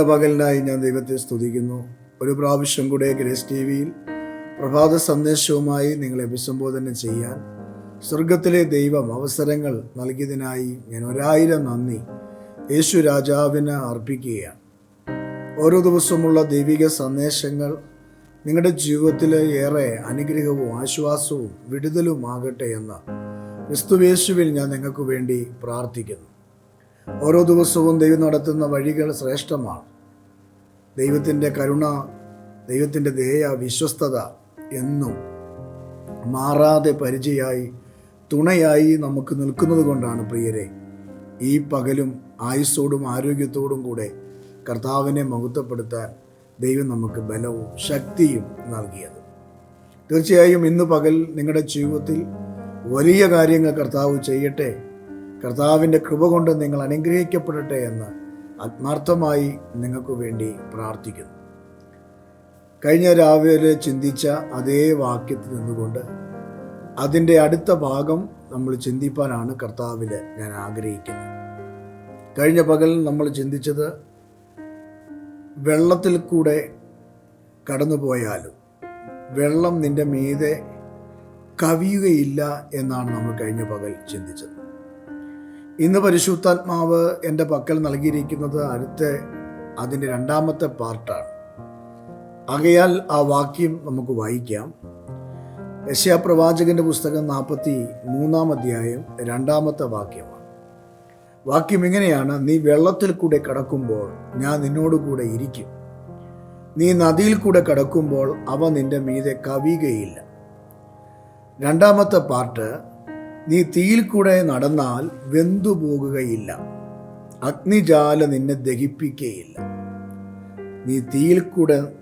നല്ല പകലിനായി ഞാൻ ദൈവത്തെ സ്തുതിക്കുന്നു. ഒരു പ്രാവശ്യം കൂടെ ഗ്രേസ് ടി വിയിൽ പ്രഭാത സന്ദേശവുമായി നിങ്ങളെ അഭിസംബോധന ചെയ്യാൻ സ്വർഗത്തിലെ ദൈവം അവസരങ്ങൾ നൽകിയതിനായി ഞാൻ ഒരായിരം നന്ദി. യേശു രാജാവിന് അർപ്പിക്കുകയാണ്. ഓരോ ദിവസമുള്ള ദൈവിക സന്ദേശങ്ങൾ നിങ്ങളുടെ ജീവിതത്തിൽ ഏറെ അനുഗ്രഹവും ആശ്വാസവും വിടുതലുമാകട്ടെ എന്ന് ക്രിസ്തുവേശുവിൽ ഞാൻ നിങ്ങൾക്ക് വേണ്ടി പ്രാർത്ഥിക്കുന്നു. ഓരോ ദിവസവും ദൈവം നടത്തുന്ന വഴികൾ ശ്രേഷ്ഠമാണ്. ദൈവത്തിന്റെ കരുണ ദൈവത്തിന്റെ ദേയ വിശ്വസ്തത എന്നും മാറാതെ പരിചയമായി തുണയായി നമുക്ക് നിൽക്കുന്നത് കൊണ്ടാണ് പ്രിയരെ. ഈ പകലും ആയുസ്സോടും ആരോഗ്യത്തോടും കൂടെ കർത്താവിനെ മഹത്വപ്പെടുത്താൻ ദൈവം നമുക്ക് ബലവും ശക്തിയും നൽകിയത്. തീർച്ചയായും ഇന്ന് പകൽ നിങ്ങളുടെ ജീവിതത്തിൽ വലിയ കാര്യങ്ങൾ കർത്താവ് ചെയ്യട്ടെ. കർത്താവിന്റെ കൃപ കൊണ്ട് നിങ്ങൾ അനുഗ്രഹിക്കപ്പെടട്ടെ എന്ന് ആത്മാർത്ഥമായി നിങ്ങൾക്ക് വേണ്ടി പ്രാർത്ഥിക്കുന്നു. കഴിഞ്ഞ രാവിലെ ചിന്തിച്ച അതേ വാക്യത്തിൽ നിന്നുകൊണ്ട് അതിന്റെ അടുത്ത ഭാഗം നമ്മൾ ചിന്തിപ്പാനാണ് കർത്താവിൽ ഞാൻ ആഗ്രഹിക്കുന്നത്. കഴിഞ്ഞ പകൽ നമ്മൾ ചിന്തിച്ചത് വെള്ളത്തിൽ കൂടെ കടന്നു പോയാലും വെള്ളം നിന്റെ മീതെ കവിയുകയില്ല എന്നാണ് നമ്മൾ കഴിഞ്ഞ പകൽ ചിന്തിച്ചത്. ഇന്ന് പരിശുദ്ധാത്മാവ് എന്റെ പക്കൽ നൽകിയിരിക്കുന്നത് അടുത്ത അതിന്റെ രണ്ടാമത്തെ പാർട്ടാണ്. ആകയാൽ ആ വാക്യം നമുക്ക് വായിക്കാം. യശ്യാപ്രവാചകന്റെ പുസ്തകം നാൽപ്പത്തി മൂന്നാം അധ്യായം രണ്ടാമത്തെ വാക്യമാണ്. വാക്യം ഇങ്ങനെയാണ് നീ വെള്ളത്തിൽ കൂടെ കടക്കുമ്പോൾ ഞാൻ നിന്നോടുകൂടെ ഇരിക്കും. നീ നദിയിൽ കൂടെ കടക്കുമ്പോൾ അവ നിന്റെ മീതെ കവിയുകയില്ല. രണ്ടാമത്തെ പാർട്ട് നീ തീയിൽ കൂടെ നടന്നാൽ വെന്തു പോകുകയില്ല. അഗ്നിജാല നിന്നെ ദഹിപ്പിക്കുകയില്ല നീ തീയിൽ കൂടെ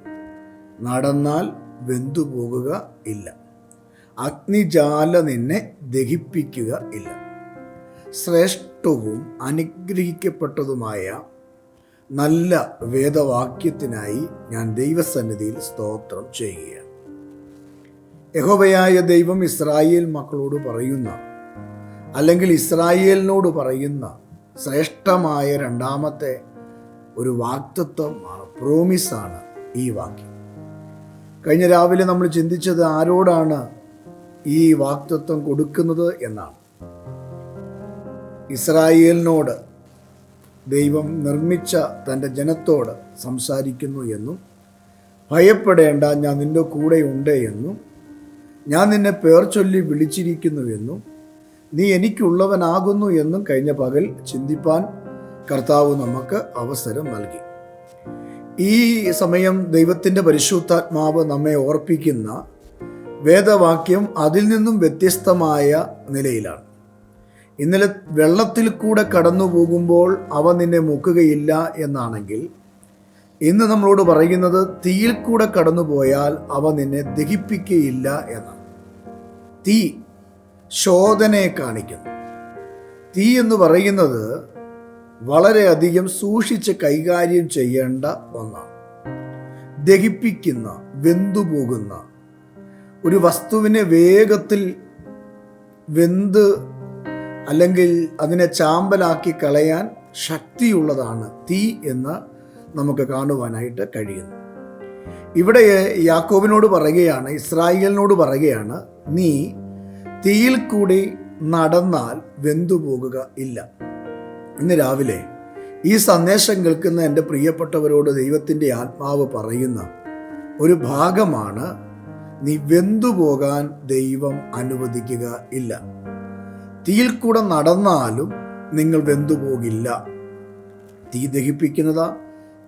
നടന്നാൽ വെന്തു പോകുക ഇല്ല. അഗ്നിജാല നിന്നെ ദഹിപ്പിക്കുക ഇല്ല. ശ്രേഷ്ഠവും അനുഗ്രഹിക്കപ്പെട്ടതുമായ നല്ല വേദവാക്യത്തിനായി ഞാൻ ദൈവസന്നിധിയിൽ സ്തോത്രം ചെയ്യുകയാണ്. യഹോബയായ ദൈവം ഇസ്രായേൽ മക്കളോട് പറയുന്ന അല്ലെങ്കിൽ ഇസ്രായേലിനോട് പറയുന്ന ശ്രേഷ്ഠമായ രണ്ടാമത്തെ ഒരു വാക്തത്വമാണ് പ്രോമിസാണ് ഈ വാക്യം. കഴിഞ്ഞ രാവിലെ നമ്മൾ ചിന്തിച്ചത് ആരോടാണ് ഈ വാക്തത്വം കൊടുക്കുന്നത് എന്നാണ്. ഇസ്രായേലിനോട് ദൈവം നിർമ്മിച്ച തന്റെ ജനത്തോട് സംസാരിക്കുന്നു എന്നും ഭയപ്പെടേണ്ട ഞാൻ നിന്റെ കൂടെയുണ്ട് എന്നും ഞാൻ നിന്നെ പേർ ചൊല്ലി വിളിച്ചിരിക്കുന്നു എന്നും നീ എനിക്കുള്ളവനാകുന്നു എന്നും കഴിഞ്ഞ പകൽ ചിന്തിപ്പാൻ കർത്താവ് നമുക്ക് അവസരം നൽകി. ഈ സമയം ദൈവത്തിന്റെ പരിശുദ്ധാത്മാവ് നമ്മെ ഓർപ്പിക്കുന്ന വേദവാക്യം അതിൽ നിന്നും വ്യത്യസ്തമായ നിലയിലാണ്. ഇന്നലെ വെള്ളത്തിൽ കൂടെ കടന്നു പോകുമ്പോൾ അവ നിന്നെ മുക്കുകയില്ല എന്നാണെങ്കിൽ ഇന്ന് നമ്മളോട് പറയുന്നത് തീയിൽ കൂടെ കടന്നു പോയാൽ അവ നിന്നെ ദഹിപ്പിക്കുകയില്ല എന്നാണ്. തീ ശോധനയെ കാണിക്കുന്നു. തീ എന്ന് പറയുന്നത് വളരെയധികം സൂക്ഷിച്ച് കൈകാര്യം ചെയ്യേണ്ട ഒന്നാണ്. ദഹിപ്പിക്കുന്ന വെന്തുപോകുന്ന ഒരു വസ്തുവിനെ വേഗത്തിൽ വെന്ത് അല്ലെങ്കിൽ അതിനെ ചാമ്പലാക്കി കളയാൻ ശക്തിയുള്ളതാണ് തീ എന്ന് നമുക്ക് കാണുവാനായിട്ട് കഴിയുന്നു. ഇവിടെ യാക്കോബിനോട് പറയുകയാണ് ഇസ്രായേലിനോട് പറയുകയാണ് നീ തീയിൽ കൂടി നടന്നാൽ വെന്തുപോകുക ഇല്ല. ഇന്ന് രാവിലെ ഈ സന്ദേശം കേൾക്കുന്ന എന്റെ പ്രിയപ്പെട്ടവരോട് ദൈവത്തിന്റെ ആത്മാവ് പറയുന്ന ഒരു ഭാഗമാണ് നീ വെന്തുപോകാൻ ദൈവം അനുവദിക്കുക ഇല്ല. തീയിൽ കൂടെ നടന്നാലും നിങ്ങൾ വെന്തുപോകില്ല തീ ദഹിപ്പിക്കുന്നതാ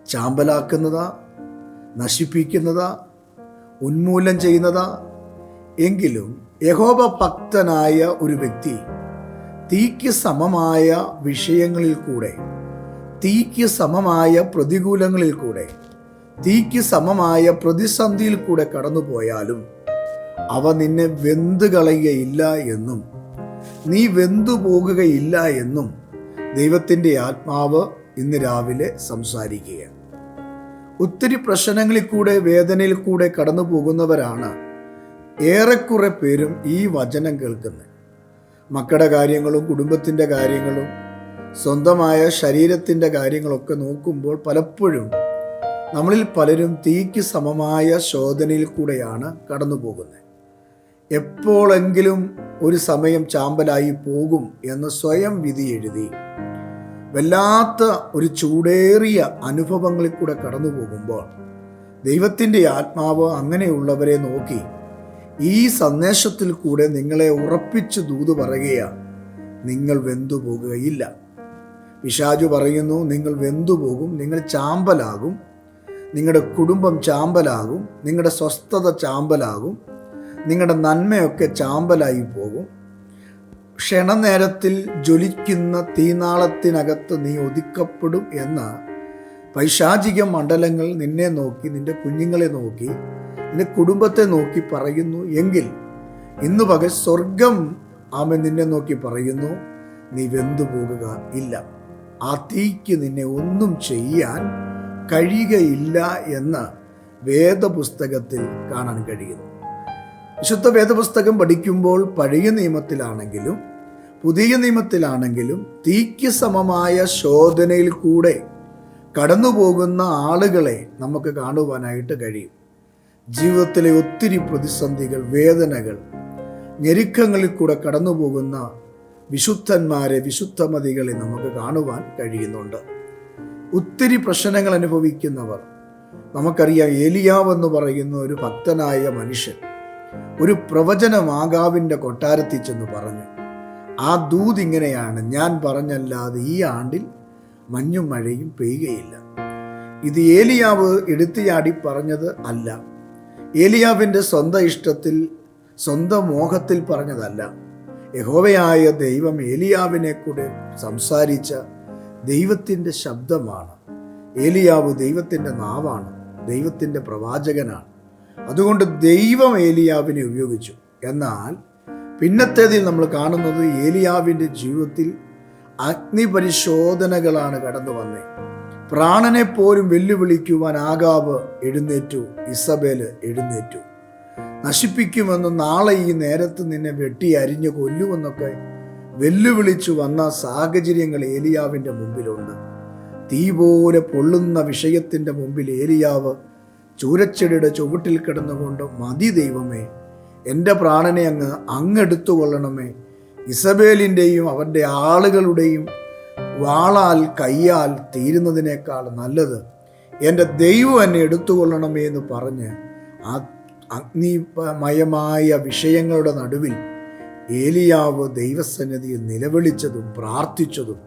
ചാമ്പലാക്കുന്നതാ നശിപ്പിക്കുന്നതാ ഉന്മൂലം ചെയ്യുന്നതാ. എങ്കിലും യഹോബ ഭക്തനായ ഒരു വ്യക്തി തീക്ക് സമമായ വിഷയങ്ങളിൽ കൂടെ തീക്ക് സമമായ പ്രതികൂലങ്ങളിൽ കൂടെ തീക്ക് സമമായ പ്രതിസന്ധിയിൽ കൂടെ കടന്നുപോയാലും അവ നിന്നെ വെന്തു കളയുകയില്ല എന്നും നീ വെന്തു പോകുകയില്ല എന്നും ദൈവത്തിന്റെ ആത്മാവ് ഇന്ന് രാവിലെ സംസാരിക്കുകയാണ്. ഒത്തിരി പ്രശ്നങ്ങളിൽ കൂടെ വേദനയിൽ കൂടെ കടന്നു പോകുന്നവരാണ് ഏറെക്കുറെ പേരും ഈ വചനം കേൾക്കുന്നത് മക്കളുടെ കാര്യങ്ങളും കുടുംബത്തിന്റെ കാര്യങ്ങളും സ്വന്തമായ ശരീരത്തിന്റെ കാര്യങ്ങളൊക്കെ നോക്കുമ്പോൾ പലപ്പോഴും നമ്മളിൽ പലരും തീക്ക് സമമായ ശോധനയിൽ കൂടെയാണ് കടന്നു പോകുന്നത് എപ്പോഴെങ്കിലും ഒരു സമയം ചാമ്പലായി പോകും എന്ന് സ്വയം വിധി എഴുതി വല്ലാത്ത ഒരു ചൂടേറിയ അനുഭവങ്ങളിൽ കൂടെ കടന്നു പോകുമ്പോൾ ദൈവത്തിന്റെ ആത്മാവ് അങ്ങനെയുള്ളവരെ നോക്കി ഈ സന്ദേശത്തിൽ കൂടെ നിങ്ങളെ ഉറപ്പിച്ച് ദൂത് പറയുകയാണ്. നിങ്ങൾ വെന്തു പോകുകയില്ല. പിശാജു പറയുന്നു നിങ്ങൾ വെന്തു പോകും നിങ്ങൾ ചാമ്പലാകും നിങ്ങളുടെ കുടുംബം ചാമ്പലാകും നിങ്ങളുടെ സ്വസ്ഥത ചാമ്പലാകും നിങ്ങളുടെ നന്മയൊക്കെ ചാമ്പലായി പോകും. ക്ഷണനേരത്തിൽ ജ്വലിക്കുന്ന തീനാളത്തിനകത്ത് നീ ഒതുക്കപ്പെടും എന്ന പൈശാചിക മണ്ഡലങ്ങൾ നിന്നെ നോക്കി നിന്റെ കുഞ്ഞുങ്ങളെ നോക്കി നിന്റെ കുടുംബത്തെ നോക്കി പറയുന്നു എങ്കിൽ ഇന്ന് പകൽ സ്വർഗം ആമ നിന്നെ നോക്കി പറയുന്നു. നീ വെന്തു പോകുക ഇല്ല. ആ തീക്ക് നിന്നെ ഒന്നും ചെയ്യാൻ കഴിയുകയില്ല എന്ന് വേദപുസ്തകത്തിൽ കാണാൻ കഴിയുന്നു. വിശുദ്ധ വേദപുസ്തകം പഠിക്കുമ്പോൾ പഴയ നിയമത്തിലാണെങ്കിലും പുതിയ നിയമത്തിലാണെങ്കിലും തീക്ക് സമമായ ശോധനയിൽ കൂടെ കടന്നു പോകുന്ന ആളുകളെ നമുക്ക് കാണുവാനായിട്ട് കഴിയും. ജീവിതത്തിലെ ഒത്തിരി പ്രതിസന്ധികൾ വേദനകൾ ഞെരുക്കങ്ങളിൽ കൂടെ കടന്നു പോകുന്ന വിശുദ്ധന്മാരെ വിശുദ്ധമതികളെ നമുക്ക് കാണുവാൻ കഴിയുന്നുണ്ട്. ഒത്തിരി പ്രശ്നങ്ങൾ അനുഭവിക്കുന്നവർ. നമുക്കറിയാം ഏലിയാവ് എന്ന് പറയുന്ന ഒരു ഭക്തനായ മനുഷ്യൻ ഒരു പ്രവചനം ആകാവിന്റെ കൊട്ടാരത്തിൽ ചെന്ന് പറഞ്ഞു ആ ദൂത് ഇങ്ങനെയാണ് ഞാൻ പറഞ്ഞല്ലാതെ ഈ ആണ്ടിൽ മഞ്ഞും മഴയും പെയ്യുകയില്ല. ഇത് ഏലിയാവ് എടുത്തിയാടി പറഞ്ഞത് അല്ല. ഏലിയാവിന്റെ സ്വന്തം ഇഷ്ടത്തിൽ സ്വന്തം മോഹത്തിൽ പറഞ്ഞതല്ല. യഹോവയായ ദൈവം ഏലിയാവിനെ കൂടെ സംസാരിച്ച ദൈവത്തിന്റെ ശബ്ദമാണ്. ഏലിയാവ് ദൈവത്തിന്റെ നാവാണ് ദൈവത്തിന്റെ പ്രവാചകനാണ്. അതുകൊണ്ട് ദൈവം ഏലിയാവിനെ ഉപയോഗിച്ചു. എന്നാൽ പിന്നത്തേതിൽ നമ്മൾ കാണുന്നത് ഏലിയാവിന്റെ ജീവിതത്തിൽ അഗ്നിപരിശോധനകളാണ് കടന്നു വന്നത് പ്രാണനെ പോലും വെല്ലുവിളിക്കുവാൻ ആകാവ് എഴുന്നേറ്റു ഇസബേൽ എഴുന്നേറ്റു. നശിപ്പിക്കുമെന്ന് നാളെ ഈ നേരത്ത് നിന്നെ വെട്ടി അരിഞ്ഞ് കൊല്ലുമെന്നൊക്കെ വെല്ലുവിളിച്ചു വന്ന സാഹചര്യങ്ങൾ ഏലിയാവിന്റെ മുമ്പിലുണ്ട്. തീ പോലെ പൊള്ളുന്ന വിഷയത്തിന്റെ മുമ്പിൽ ഏലിയാവ് ചൂരച്ചെടിയുടെ ചുവട്ടിൽ കിടന്നുകൊണ്ട് മതി ദൈവമേ എന്റെ പ്രാണനെ അങ്ങ് അങ്ങെടുത്തു കൊള്ളണമേ ഇസബേലിന്റെയും അവന്റെ ആളുകളുടെയും വാളാൽ കയ്യാൽ തീരുന്നതിനേക്കാൾ നല്ലത് എന്റെ ദൈവം എന്നെ എടുത്തുകൊള്ളണമേ എന്ന് പറഞ്ഞ് ആ അഗ്നിമയമായ വിഷയങ്ങളുടെ നടുവിൽ ഏലിയാവ് ദൈവസന്നിധിയിൽ നിലവിളിച്ചതും പ്രാർത്ഥിച്ചതും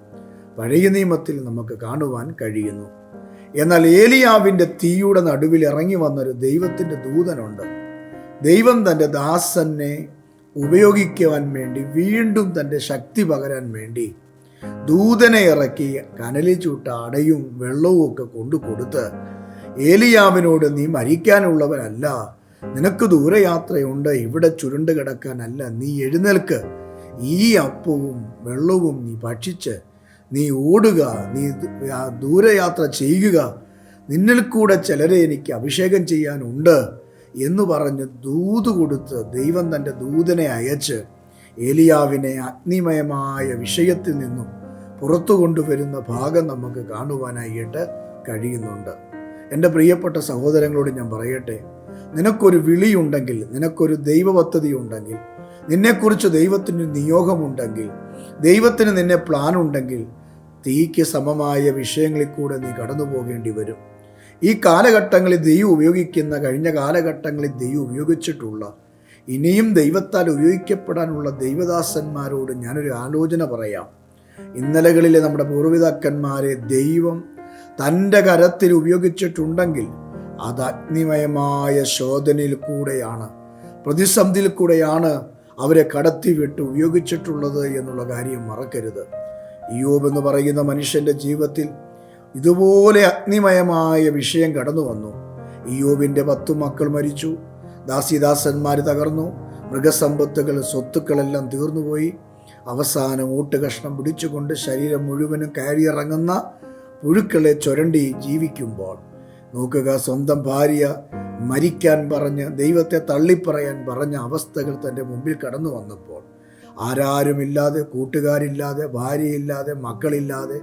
പഴയ നിയമത്തിൽ നമുക്ക് കാണുവാൻ കഴിയുന്നു. എന്നാൽ ഏലിയാവിന്റെ തീയുടെ നടുവിൽ ഇറങ്ങി വന്നൊരു ദൈവത്തിന്റെ ദൂതനുണ്ട്. ദൈവം തന്റെ ദാസനെ ഉപയോഗിക്കുവാൻ വേണ്ടി വീണ്ടും തന്റെ ശക്തി പകരാൻ വേണ്ടി ദൂതനെ ഇറക്കി കനലിൽ ചുട്ട അടയും വെള്ളവും ഒക്കെ കൊണ്ടു കൊടുത്ത് ഏലിയാവിനോട് നീ മരിക്കാനുള്ളവനല്ല നിനക്ക് ദൂരയാത്രയുണ്ട് ഇവിടെ ചുരുണ്ട് കിടക്കാനല്ല നീ എഴുന്നേൽക്ക്. ഈ അപ്പവും വെള്ളവും നീ ഭക്ഷിച്ച് നീ ഓടുക നീ ദൂരയാത്ര ചെയ്യുക. നിന്നിൽ കൂടെ ചിലരെ എനിക്ക് അഭിഷേകം ചെയ്യാനുണ്ട് എന്ന് പറഞ്ഞ് ദൂത് കൊടുത്ത് ദൈവം തന്റെ ദൂതനെ അയച്ച് ഏലിയാവിനെ അഗ്നിമയമായ വിഷയത്തിൽ നിന്നും പുറത്തു കൊണ്ടുവരുന്ന ഭാഗം നമുക്ക് കാണുവാനായിട്ട് കഴിയുന്നുണ്ട്. എന്റെ പ്രിയപ്പെട്ട സഹോദരങ്ങളോട് ഞാൻ പറയട്ടെ നിനക്കൊരു വിളിയുണ്ടെങ്കിൽ നിനക്കൊരു ദൈവപദ്ധതി ഉണ്ടെങ്കിൽ നിന്നെക്കുറിച്ച് ദൈവത്തിന് നിയോഗമുണ്ടെങ്കിൽ ദൈവത്തിന് നിന്നെ പ്ലാൻ ഉണ്ടെങ്കിൽ തീക്ക് സമമായ വിഷയങ്ങളിൽ കൂടെ നീ കടന്നു പോകേണ്ടി വരും. ഈ കാലഘട്ടങ്ങളിൽ ദൈവം ഉപയോഗിക്കുന്ന കഴിഞ്ഞ കാലഘട്ടങ്ങളിൽ ദൈവം ഉപയോഗിച്ചിട്ടുള്ള ഇനിയും ദൈവത്താൽ ഉപയോഗിക്കപ്പെടാനുള്ള ദൈവദാസന്മാരോട് ഞാനൊരു ആലോചന പറയാം. ഇന്നലകളിലെ നമ്മുടെ പൂർവിതാക്കന്മാരെ ദൈവം തന്റെ കരത്തിൽ ഉപയോഗിച്ചിട്ടുണ്ടെങ്കിൽ അത് അഗ്നിമയമായ ശോധനയിൽ കൂടെയാണ് പ്രതിസന്ധിയിൽ കൂടെയാണ് അവരെ കടത്തിവിട്ട് ഉപയോഗിച്ചിട്ടുള്ളത് എന്നുള്ള കാര്യം മറക്കരുത്. യോബ് എന്ന് പറയുന്ന മനുഷ്യന്റെ ജീവിതത്തിൽ ഇതുപോലെ അഗ്നിമയമായ വിഷയം കടന്നു വന്നു യോബിന്റെ പത്തു മക്കൾ മരിച്ചു. ദാസിദാസന്മാർ തകർന്നു. മൃഗസമ്പത്തുകൾ സ്വത്തുക്കളെല്ലാം തീർന്നുപോയി. അവസാനം ഊട്ട് കഷ്ണം പിടിച്ചുകൊണ്ട് ശരീരം മുഴുവനും കയറിയിറങ്ങുന്ന പുഴുക്കളെ ചുരണ്ടി ജീവിക്കുമ്പോൾ നോക്കുക സ്വന്തം ഭാര്യ മരിക്കാൻ പറഞ്ഞ് ദൈവത്തെ തള്ളിപ്പറയാൻ പറഞ്ഞ അവസ്ഥകൾ തന്റെ മുമ്പിൽ കടന്നു വന്നപ്പോൾ ആരാരുമില്ലാതെ കൂട്ടുകാരില്ലാതെ ഭാര്യയില്ലാതെ മക്കളില്ലാതെ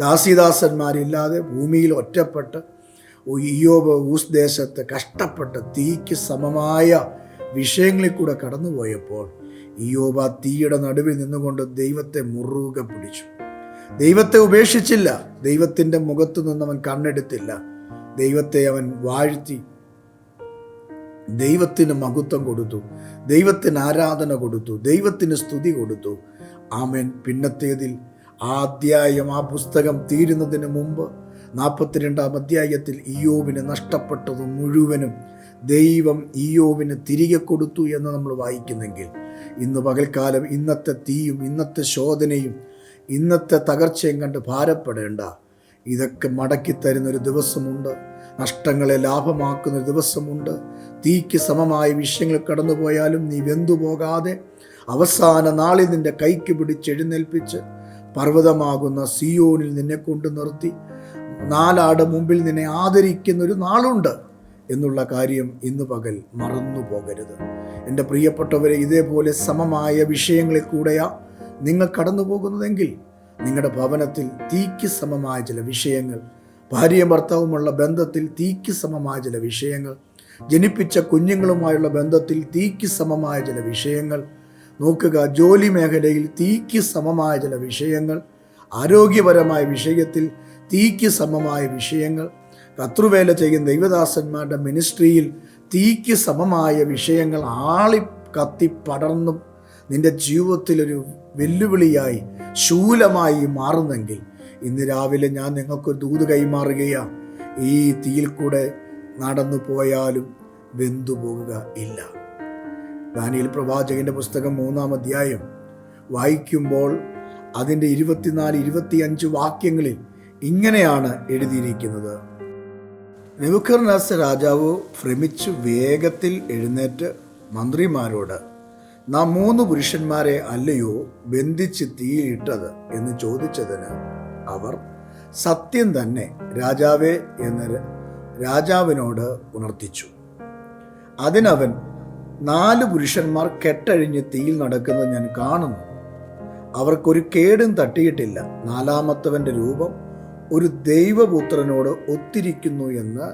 ദാസിദാസന്മാരില്ലാതെ ഭൂമിയിൽ ഒറ്റപ്പെട്ട് ഇയോബ് ഊസ് ദേശത്ത് കഷ്ടപ്പെട്ട് തീക്ക് സമമായ വിഷയങ്ങളിൽ കൂടെ കടന്നുപോയപ്പോൾ ഇയോബ തീയുടെ നടുവിൽ നിന്നുകൊണ്ട് ദൈവത്തെ മുറുകെ പിടിച്ചു. ദൈവത്തെ ഉപേക്ഷിച്ചില്ല. ദൈവത്തിന്റെ മുഖത്തു നിന്ന് അവൻ കണ്ണെടുത്തില്ല. ദൈവത്തെ അവൻ വാഴ്ത്തി ദൈവത്തിന് മഹത്വം കൊടുത്തു. ദൈവത്തിന് ആരാധന കൊടുത്തു. ദൈവത്തിന് സ്തുതി കൊടുത്തു. ആമേൻ. പിന്നത്തേതിൽ ആ അധ്യായം ആ പുസ്തകം തീരുന്നതിന് മുമ്പ് നാൽപ്പത്തിരണ്ടാം അധ്യായത്തിൽ ഇയോവിന് നഷ്ടപ്പെട്ടത് മുഴുവനും ദൈവം ഇയോവിന് തിരികെ കൊടുത്തു എന്ന് നമ്മൾ വായിക്കുന്നെങ്കിൽ ഇന്ന് പകൽക്കാലം ഇന്നത്തെ തീയും ഇന്നത്തെ ശോധനയും ഇന്നത്തെ തകർച്ചയും കണ്ട് ഭാരപ്പെടേണ്ട. ഇതൊക്കെ മടക്കി തരുന്നൊരു ദിവസമുണ്ട്. നഷ്ടങ്ങളെ ലാഭമാക്കുന്നൊരു ദിവസമുണ്ട്. തീക്ക് സമമായ വിഷയങ്ങൾ കടന്നുപോയാലും നീ വെന്തു പോകാതെ അവസാന നാളിൽ നിന്റെ കൈക്ക് പിടിച്ചെഴുന്നേൽപ്പിച്ച് പർവതമാകുന്ന സിയോനിൽ നിന്നെ കൊണ്ടു നിർത്തി നാലാട് മുമ്പിൽ നിന്നെ ആദരിക്കുന്ന ഒരു നാളുണ്ട് എന്നുള്ള കാര്യം ഇന്ന് പകൽ മറന്നു പോകരുത്. എന്റെ പ്രിയപ്പെട്ടവരെ ഇതേപോലെ സമമായ വിഷയങ്ങളിൽ കൂടെയാ നിങ്ങൾ കടന്നു പോകുന്നതെങ്കിൽ നിങ്ങളുടെ ഭവനത്തിൽ തീക്ക് സമമായ ചില വിഷയങ്ങൾ ഭാര്യയും ഭർത്താവുമുള്ള ബന്ധത്തിൽ തീക്ക് സമമായ ചില വിഷയങ്ങൾ ജനിപ്പിച്ച കുഞ്ഞുങ്ങളുമായുള്ള ബന്ധത്തിൽ തീക്ക് സമമായ ചില വിഷയങ്ങൾ നോക്കുക ജോലി മേഖലയിൽ തീക്ക് സമമായ ചില വിഷയങ്ങൾ ആരോഗ്യപരമായ വിഷയത്തിൽ തീക്ക് സമമായ വിഷയങ്ങൾ. കത്രുവേല ചെയ്യുന്ന ദൈവദാസന്മാരുടെ മിനിസ്ട്രിയിൽ തീക്ക് സമമായ വിഷയങ്ങൾ ആളി കത്തി പടർന്നും നിന്റെ ജീവിതത്തിലൊരു വെല്ലുവിളിയായി ശൂലമായി മാറുന്നെങ്കിൽ ഇന്ന് രാവിലെ ഞാൻ നിങ്ങൾക്ക് ദൂത് കൈമാറുകയാണ് ഈ തീയിൽ കൂടെ നടന്നു പോയാലും വെന്തു പോകുക ഇല്ല. ദാനിയിൽ പ്രവാചകന്റെ പുസ്തകം മൂന്നാം അധ്യായം വായിക്കുമ്പോൾ അതിന്റെ ഇരുപത്തിനാല് ഇരുപത്തിയഞ്ച് വാക്യങ്ങളിൽ ഇങ്ങനെയാണ് എഴുതിയിരിക്കുന്നത്. നെബുക്കർനാസ് രാജാവ് ഭ്രമിച്ചു വേഗത്തിൽ എഴുന്നേറ്റ് മന്ത്രിമാരോട് നാം മൂന്ന് പുരുഷന്മാരെ അല്ലയോ ബന്ധിച്ച് തീയിട്ടത്? എന്ന് ചോദിച്ചതിന് അവർ സത്യം തന്നെ രാജാവേ എന്ന് രാജാവിനോട് ഉണർത്തിച്ചു. അതിനവൻ നാല് പുരുഷന്മാർ കെട്ടഴിഞ്ഞ് തീയിൽ നടക്കുന്നത് ഞാൻ കാണുന്നു. അവർക്കൊരു കേടും തട്ടിയിട്ടില്ല. നാലാമത്തവന്റെ രൂപം ഒരു ദൈവപുത്രനോട് ഒത്തിരിക്കുന്നു എന്ന്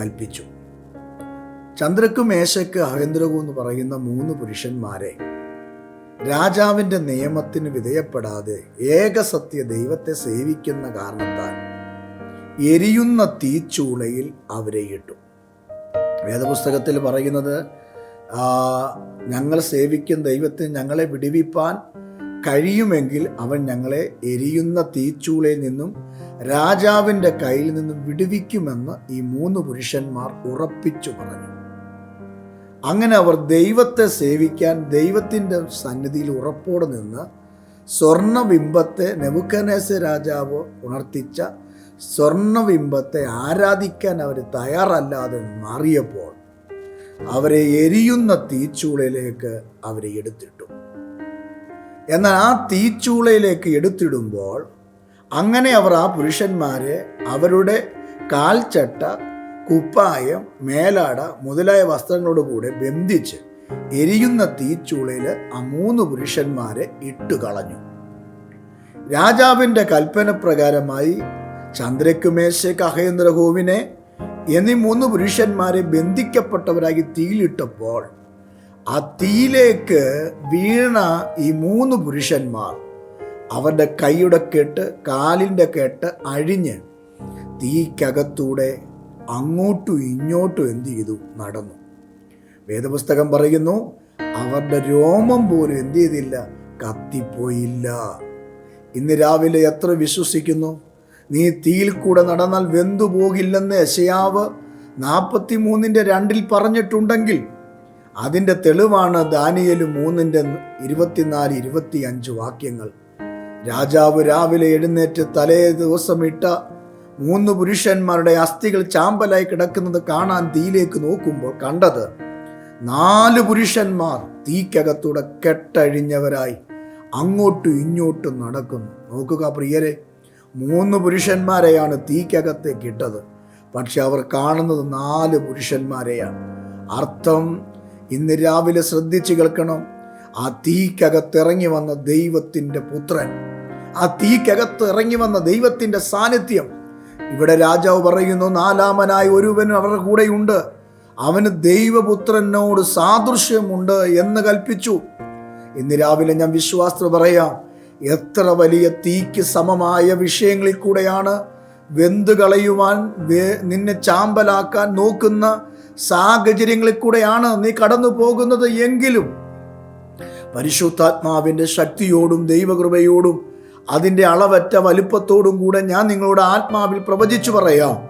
കൽപ്പിച്ചു. ചന്ദ്രക്ക് മേശയ്ക്ക് അഹേന്ദ്രകു എന്ന് പറയുന്ന മൂന്ന് പുരുഷന്മാരെ രാജാവിന്റെ നിയമത്തിന് വിധേയപ്പെടാതെ ഏകസത്യ ദൈവത്തെ സേവിക്കുന്ന കാരണത്താൽ എരിയുന്ന തീച്ചൂളയിൽ അവരെ ഇട്ടു. വേദപുസ്തകത്തിൽ പറയുന്നത് ഞങ്ങൾ സേവിക്കുന്ന ദൈവത്തിന് ഞങ്ങളെ വിടുവിപ്പാൻ കഴിയുമെങ്കിൽ അവൻ ഞങ്ങളെ എരിയുന്ന തീച്ചൂളയിൽ നിന്നും രാജാവിന്റെ കയ്യിൽ നിന്നും വിടുവിക്കുമെന്ന് ഈ മൂന്ന് പുരുഷന്മാർ ഉറപ്പിച്ചു പറഞ്ഞു. അങ്ങനെ അവർ ദൈവത്തെ സേവിക്കാൻ ദൈവത്തിന്റെ സന്നിധിയിൽ ഉറപ്പോടെ നിന്ന് സ്വർണബിംബത്തെ നെബുക്കനേസ രാജാവ് ഉണർത്തിച്ച സ്വർണബിംബത്തെ ആരാധിക്കാൻ അവർ തയ്യാറല്ലാതെ മാറിയപ്പോൾ അവരെ എരിയുന്ന തീച്ചൂളയിലേക്ക് അവരെ എടുത്തിട്ടു. എന്നാൽ ആ തീച്ചൂളയിലേക്ക് എടുത്തിടുമ്പോൾ അങ്ങനെ അവർ ആ പുരുഷന്മാരെ അവരുടെ കാൽച്ചട്ട കുപ്പായം മേലാട മുതലായ വസ്ത്രങ്ങളോട് കൂടെ ബന്ധിച്ച് എരിയുന്ന തീച്ചൂളയിൽ ആ മൂന്ന് പുരുഷന്മാരെ ഇട്ടു കളഞ്ഞു രാജാവിന്റെ കൽപ്പന പ്രകാരമായി ചന്ദ്രക്കുമേശ കഹേന്ദ്രഹോവിനെ എന്നീ മൂന്ന് പുരുഷന്മാരെ ബന്ധിക്കപ്പെട്ടവരായി തീയിലിട്ടപ്പോൾ ആ തീയിലേക്ക് വീണ ഈ മൂന്ന് പുരുഷന്മാർ അവരുടെ കൈയുടെ കെട്ട് കാലിന്റെ കെട്ട് അഴിഞ്ഞ് തീക്കകത്തൂടെ അങ്ങോട്ടും ഇങ്ങോട്ടും എന്ത് ചെയ്തു? നടന്നു. വേദപുസ്തകം പറയുന്നു അവരുടെ രോമം പോലും എന്ത് ചെയ്തില്ല? കത്തിപ്പോയില്ല. ഇന്ന് രാവിലെ എത്ര വിശ്വസിക്കുന്നു? നീ തീയിൽ കൂടെ നടന്നാൽ വെന്തു പോകില്ലെന്ന് യശയാവ് നാൽപ്പത്തി മൂന്നിന്റെ രണ്ടിൽ പറഞ്ഞിട്ടുണ്ടെങ്കിൽ അതിന്റെ തെളിവാണ് ദാനിയലു മൂന്നിന്റെ ഇരുപത്തിനാല് ഇരുപത്തി അഞ്ച് വാക്യങ്ങൾ. രാജാവ് രാവിലെ എഴുന്നേറ്റ് തലേ ദിവസം ഇട്ട മൂന്ന് പുരുഷന്മാരുടെ അസ്ഥികൾ ചാമ്പലായി കിടക്കുന്നത് കാണാൻ തീയിലേക്ക് നോക്കുമ്പോൾ കണ്ടത് നാല് പുരുഷന്മാർ തീക്കകത്തൂടെ കെട്ടഴിഞ്ഞവരായി അങ്ങോട്ടും ഇങ്ങോട്ടും നടക്കുന്നു. നോക്കുക പ്രിയരെ മൂന്ന് പുരുഷന്മാരെയാണ് തീക്കകത്തേക്ക് ഇട്ടത്. പക്ഷെ അവർ കാണുന്നത് നാല് പുരുഷന്മാരെയാണ്. അർത്ഥം ഇന്ന് രാവിലെ ശ്രദ്ധിച്ചു കേൾക്കണം. ആ തീക്കകത്ത് ഇറങ്ങി വന്ന ദൈവത്തിന്റെ പുത്രൻ. ആ തീക്കകത്ത് ഇറങ്ങി വന്ന ദൈവത്തിന്റെ സാന്നിധ്യം. ഇവിടെ രാജാവ് പറയുന്നു നാലാമനായ ഒരുവൻ അവരുടെ കൂടെയുണ്ട്. അവന് ദൈവപുത്രനോട് സാദൃശ്യമുണ്ട് എന്ന് കൽപ്പിച്ചു. ഇന്ന് രാവിലെ ഞാൻ വിശ്വാസത്തിൽ പറയാം എത്ര വലിയ തീക്ക് സമമായ വിഷയങ്ങളിൽ കൂടെയാണ് വെന്ത് കളയുവാൻ നിന്നെ ചാമ്പലാക്കാൻ നോക്കുന്ന സാഹചര്യങ്ങളിൽ കൂടെയാണ് നീ കടന്നു പോകുന്നത് എങ്കിലും പരിശുദ്ധാത്മാവിന്റെ ശക്തിയോടും ദൈവകൃപയോടും അതിന്റെ അളവറ്റ വലുപ്പത്തോടും കൂടെ ഞാൻ നിങ്ങളോട് ആത്മാവിൽ പ്രവചിച്ചു പറയാം.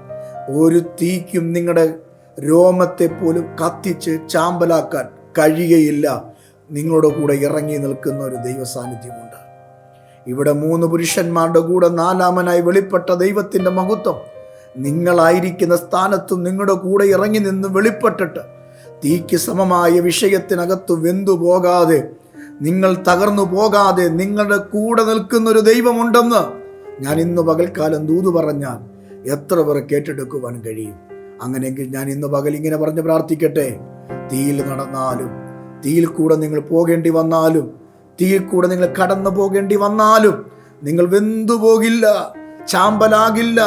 ഒരു തീക്കും നിങ്ങളുടെ രോമത്തെ പോലും കത്തിച്ച് ചാമ്പലാക്കാൻ കഴിയുകയില്ല. നിങ്ങളുടെ കൂടെ ഇറങ്ങി നിൽക്കുന്ന ഒരു ദൈവ സാന്നിധ്യമുണ്ട് ഇവിടെ മൂന്ന് പുരുഷന്മാരുടെ കൂടെ നാലാമനായി വെളിപ്പെട്ട ദൈവത്തിന്റെ മഹത്വം നിങ്ങളായിരിക്കുന്ന സ്ഥാനത്തും നിങ്ങളുടെ കൂടെ ഇറങ്ങി നിന്ന് വെളിപ്പെട്ടിട്ട് തീക്ക് സമമായ വിഷയത്തിനകത്ത് വെന്തു പോകാതെ നിങ്ങൾ തകർന്നു പോകാതെ നിങ്ങളുടെ കൂടെ നിൽക്കുന്ന ഒരു ദൈവമുണ്ടെന്ന് ഞാൻ ഇന്ന് പകൽക്കാലം ദൂതു പറഞ്ഞാൽ എത്ര പേർ കേട്ടെടുക്കുവാൻ കഴിയും? അങ്ങനെയെങ്കിൽ ഞാൻ ഇന്ന് പകൽ ഇങ്ങനെ പറഞ്ഞ് പ്രാർത്ഥിക്കട്ടെ. തീയിൽ നടന്നാലും തീയിൽ കൂടെ നിങ്ങൾ പോകേണ്ടി വന്നാലും തീയിൽ കൂടെ നിങ്ങൾ കടന്നു പോകേണ്ടി വന്നാലും നിങ്ങൾ വെന്തു പോകില്ല ചാമ്പലാകില്ല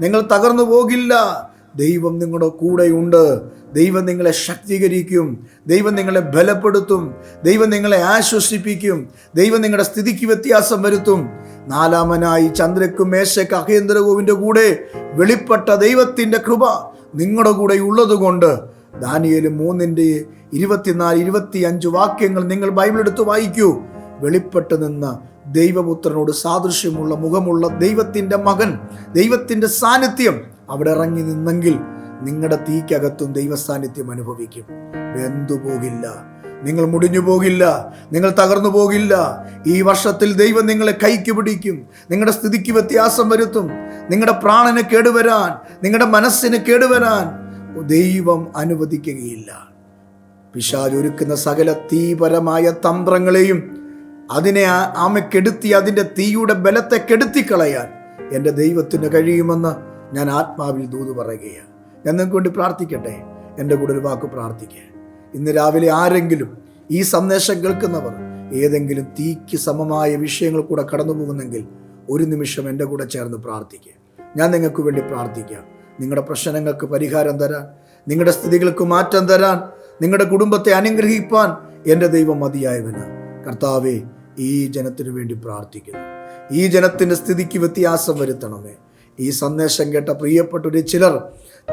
നിങ്ങൾ തകർന്നു പോകില്ല. ദൈവം നിങ്ങളുടെ കൂടെയുണ്ട് ദൈവം നിങ്ങളെ ശക്തീകരിക്കും. ദൈവം നിങ്ങളെ ബലപ്പെടുത്തും. ദൈവം നിങ്ങളെ ആശ്വസിപ്പിക്കും. ദൈവം നിങ്ങളുടെ സ്ഥിതിക്ക് വ്യത്യാസം വരുത്തും. നാലാമനായി ചന്ദ്രക്കും മേശക്ക് അഹേന്ദ്രഗോവിന്റെ കൂടെ വെളിപ്പെട്ട ദൈവത്തിന്റെ കൃപ നിങ്ങളുടെ കൂടെ ഉള്ളതുകൊണ്ട് ദാനിയേൽ മൂന്നിന്റെ ഇരുപത്തിനാല് ഇരുപത്തി അഞ്ച് വാക്യങ്ങൾ നിങ്ങൾ ബൈബിൾ എടുത്ത് വായിക്കൂ. വെളിപ്പെട്ട് നിന്ന ദൈവപുത്രനോട് സാദൃശ്യമുള്ള മുഖമുള്ള ദൈവത്തിന്റെ മകൻ ദൈവത്തിന്റെ സാന്നിധ്യം അവിടെ ഇറങ്ങി നിന്നെങ്കിൽ നിങ്ങളുടെ തീക്കകത്തും ദൈവസാന്നിധ്യം അനുഭവിക്കും. വെന്തു പോകില്ല. നിങ്ങൾ മുടിഞ്ഞു പോകില്ല. നിങ്ങൾ തകർന്നു പോകില്ല. ഈ വർഷത്തിൽ ദൈവം നിങ്ങളെ കൈക്ക് പിടിക്കും. നിങ്ങളുടെ സ്ഥിതിക്ക് വ്യത്യാസം വരുത്തും. നിങ്ങളുടെ പ്രാണന് കേടുവരാൻ നിങ്ങളുടെ മനസ്സിന് കേടുവരാൻ ദൈവം അനുവദിക്കുകയില്ല. പിശാജ് ഒരുക്കുന്ന സകല തീപരമായ തന്ത്രങ്ങളെയും അതിനെ ആമ അതിന്റെ തീയുടെ ബലത്തെ കെടുത്തിക്കളയാൻ എന്റെ ദൈവത്തിന് കഴിയുമെന്ന് ഞാൻ ആത്മാവിൽ ദൂത് പറയുകയാണ്. ഞാൻ നിങ്ങൾക്ക് വേണ്ടി പ്രാർത്ഥിക്കട്ടെ. എന്റെ കൂടെ ഒരു വാക്ക് പ്രാർത്ഥിക്കുക ഇന്ന് രാവിലെ ആരെങ്കിലും ഈ സന്ദേശം കേൾക്കുന്നവർ ഏതെങ്കിലും തീക്ക് സമമായ വിഷയങ്ങൾ കൂടെ കടന്നു പോകുന്നെങ്കിൽ ഒരു നിമിഷം എന്റെ കൂടെ ചേർന്ന് പ്രാർത്ഥിക്കുക ഞാൻ നിങ്ങൾക്ക് വേണ്ടി പ്രാർത്ഥിക്കാം. നിങ്ങളുടെ പ്രശ്നങ്ങൾക്ക് പരിഹാരം തരാൻ നിങ്ങളുടെ സ്ഥിതികൾക്ക് മാറ്റം തരാൻ നിങ്ങളുടെ കുടുംബത്തെ അനുഗ്രഹിപ്പാൻ എന്റെ ദൈവം മതിയായവന് കർത്താവെ ഈ ജനത്തിനു വേണ്ടി പ്രാർത്ഥിക്കുന്നു. ഈ ജനത്തിന്റെ സ്ഥിതിക്ക് വ്യത്യാസം വരുത്തണമേ. ഈ സന്ദേശം കേട്ട പ്രിയപ്പെട്ട ഒരു ചിലർ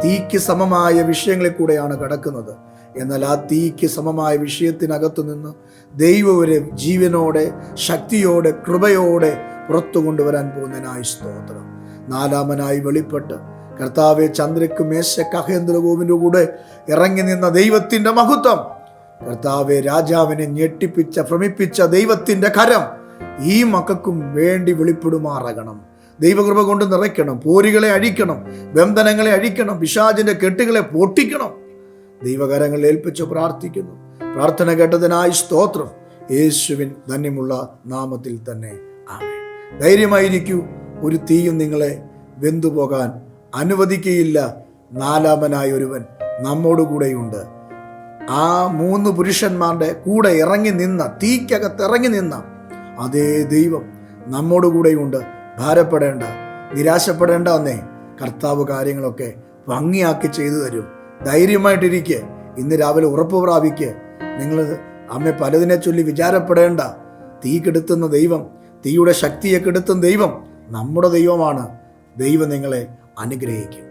തീക്ക് സമമായ വിഷയങ്ങളിൽ കൂടെയാണ് കടക്കുന്നത്. എന്നാൽ ആ തീക്ക് സമമായ വിഷയത്തിനകത്തു നിന്ന് ദൈവവരെ ജീവനോടെ ശക്തിയോടെ കൃപയോടെ പുറത്തു കൊണ്ടുവരാൻ പോകുന്നതിനായി സ്തോത്രം. നാലാമനായി വെളിപ്പെട്ട് കർത്താവെ ചന്ദ്രക്ക് മേശ കഹേന്ദ്രഗോവിന്റെ കൂടെ ഇറങ്ങി നിന്ന ദൈവത്തിന്റെ മഹത്വം കർത്താവെ രാജാവിനെ ഞെട്ടിപ്പിച്ച ഭ്രമിപ്പിച്ച ദൈവത്തിന്റെ കരം ഈ മക്കൾക്കും വേണ്ടി വെളിപ്പെടുമാറാകണം. ദൈവകൃപ കൊണ്ട് നിറയ്ക്കണം പോരികളെ അഴിക്കണം ബന്ധനങ്ങളെ അഴിക്കണം പിശാചിന്റെ കെട്ടുകളെ പൊട്ടിക്കണം. ദൈവകരങ്ങൾ ഏൽപ്പിച്ച് പ്രാർത്ഥിക്കുന്നു. പ്രാർത്ഥന കേട്ടതിനായി സ്തോത്രം. യേശുവിൻ ധന്യമുള്ള നാമത്തിൽ തന്നെ ധൈര്യമായിരിക്കൂ. ഒരു തീയും നിങ്ങളെ വെന്തുപോകാൻ അനുവദിക്കുകയില്ല നാലാമനായ ഒരുവൻ നമ്മോടുകൂടെയുണ്ട്. ആ മൂന്ന് പുരുഷന്മാരുടെ കൂടെ ഇറങ്ങി നിന്ന തീക്കകത്ത് ഇറങ്ങി നിന്ന അതേ ദൈവം നമ്മോട് കൂടെയുണ്ട്. ഭാരപ്പെടേണ്ട നിരാശപ്പെടേണ്ട എന്നേ കർത്താവ് കാര്യങ്ങളൊക്കെ ഭംഗിയാക്കി ചെയ്തു തരും. ധൈര്യമായിട്ടിരിക്കെ. ഇന്ന് രാവിലെ ഉറപ്പ് പ്രാപിക്ക്. നിങ്ങൾ അമ്മ പലതിനെ ചൊല്ലി വിചാരപ്പെടേണ്ട. തീ കെടുത്തുന്ന ദൈവം തീയുടെ ശക്തിയെ കെടുത്തുന്ന ദൈവം നമ്മുടെ ദൈവമാണ്. ദൈവം നിങ്ങളെ അനുഗ്രഹിക്കും.